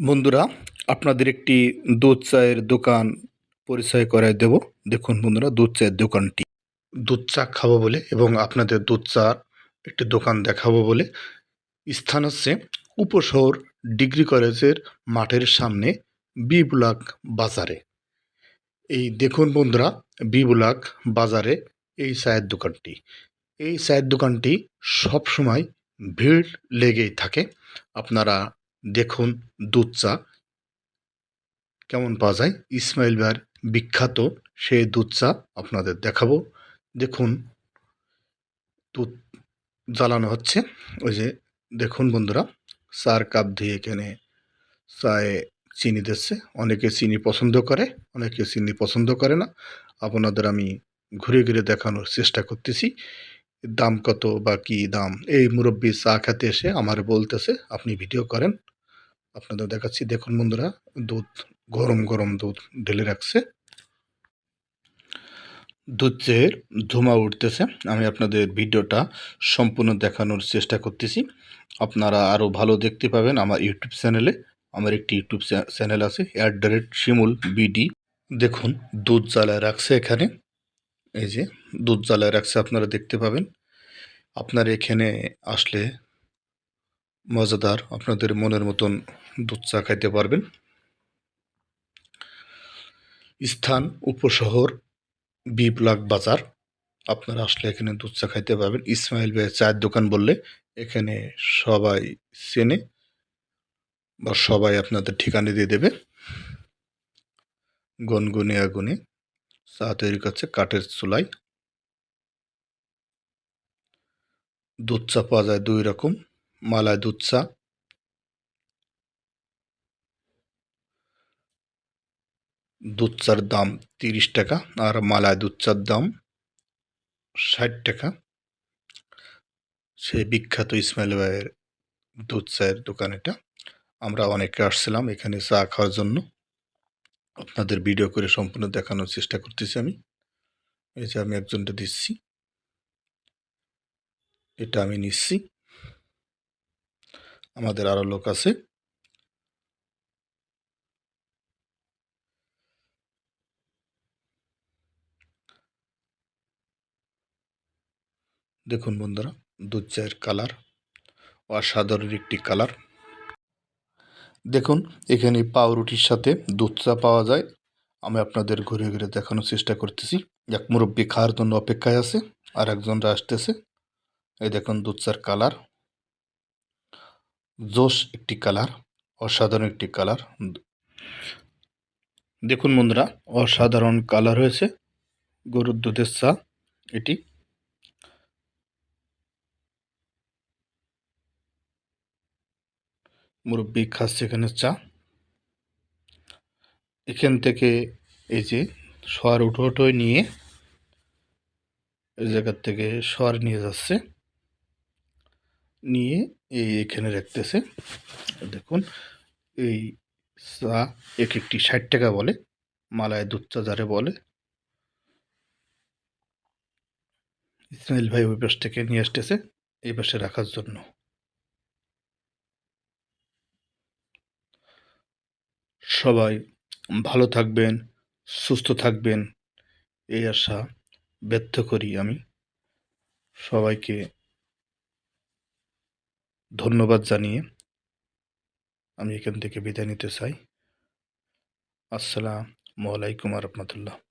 বন্ধুরা, আপনাদের একটি দুধ চায়ের দোকান পরিচয় করায় দেব। দেখুন বন্ধুরা, দুধ চায়ের দোকানটি। দুধ চা খাব বলে এবং আপনাদের দুধ চা একটি দোকান দেখাবো বলে। স্থান হচ্ছে উপশহর ডিগ্রি কলেজের মাঠের সামনে বি ব্লক বাজারে। এই দেখুন বন্ধুরা বি ব্লক বাজারে এই চায়ের দোকানটি। এই চায়ের দোকানটি সবসময় ভিড় লেগেই থাকে। আপনারা দেখুন দুধ চা কেমন পাওয়া যায়? ইসমাইল ভাইয়ের বিখ্যাত সেই দুধ চা আপনাদের দেখাবো। দেখুন দুধ জ্বালানো হচ্ছে। ওই যে দেখুন বন্ধুরা চার কাপ দিয়ে এখানে চায়ে চিনি দিচ্ছে। অনেকে চিনি পছন্দ করে, অনেকে চিনি পছন্দ করে না। আপনাদের আমি ঘুরে ঘুরে দেখানোর চেষ্টা করতেছি। দাম কত বা কী দাম? এই মুরব্বী চা খেতে এসে আমার বলতেছে, আপনি ভিডিও করেন। আপনাদের দেখাচ্ছি। দেখুন বন্ধুরা, দুধ, গরম গরম দুধ ঢেলে রাখছে। দুধের ধোঁয়া উঠতেছে, আমি আপনাদের ভিডিওটা সম্পূর্ণ দেখানোর চেষ্টা করতেছি। আপনারা আরও ভালো দেখতে পাবেন আমার ইউটিউব চ্যানেলে। আমার একটি ইউটিউব চ্যানেল আছে, at the rate Shimul BD. দেখুন, দুধ জ্বালায় রাখছে এখানে। এই যে, দুধ জ্বালায় রাখছে, আপনারা দেখতে পাবেন। আপনার এখানে আসলে মজাদার, আপনাদের মনের মতন দুধ চা খাইতে পারবেন। স্থান, উপশহর বি বাজার, আপনারা আসলে এখানে দুধ চা খাইতে পারবেন। ইসমাইল ভাই চায়ের দোকান বললে এখানে সবাই চেনে বা সবাই আপনাদের ঠিকানা দিয়ে দেবে। গনগুনে আগুনে চা তৈরি করছে কাঠের চুলাই দুধ চা পাওয়া যায় দুই রকম, মালায় দুধ চা দুধ চার দাম তিরিশ টাকা আর মালায় দুধ চার দাম ষাট টাকা। সেই বিখ্যাত ইসমাইল ভাইয়ের দুধ চায়ের দোকান এটা। আমরা অনেকে আসছিলাম এখানে চা খাওয়ার জন্য। আপনাদের ভিডিও করে সম্পূর্ণ দেখানোর চেষ্টা করতেছি আমি। এই যে আমি একজনটা দিচ্ছি। এটা আমি নিচ্ছি। আমাদের আরও লোক আছে। দেখুন বন্ধুরা, দুধ চায়ের কালার অসাধারণ একটি কালার দেখুন, এখানে পাউরুটির সাথে দুধ চা পাওয়া যায়। আমি আপনাদের ঘুরে ঘুরে দেখানোর চেষ্টা করতেছি। এক মুরব্বী খাওয়ার জন্য অপেক্ষায় আছে, আর একজনরা আসতেছে, এই দেখুন দুধ চার কালার জোশ একটি কালার অসাধারণ একটি কালার দেখুন বন্ধুরা, অসাধারণ কালার হয়েছে গরুর দুধের চা, এটি। মুরব্বী খাচ্ছে এখানে চা। এখান থেকে এই যে সর উঠো উঠোয় নিয়ে এই জায়গার থেকে সোয়ার নিয়ে যাচ্ছে। নিয়ে এই এখানে রাখতেছে। দেখুন, এই চা এক একটি ষাট টাকা বলে, মালায় দুধ চা যারে বলে। ইসমাইল ভাই ওই পাশ থেকে নিয়ে আসতেছে, এই পাশে রাখার জন্য। সবাই ভালো থাকবেন, সুস্থ থাকবেন, এই আশা ব্যর্থ করি আমি। সবাইকে ধন্যবাদ জানিয়ে আমি এখান থেকে বিদায় নিতে চাই। আসসালামু আলাইকুম রহমতুল্লাহ।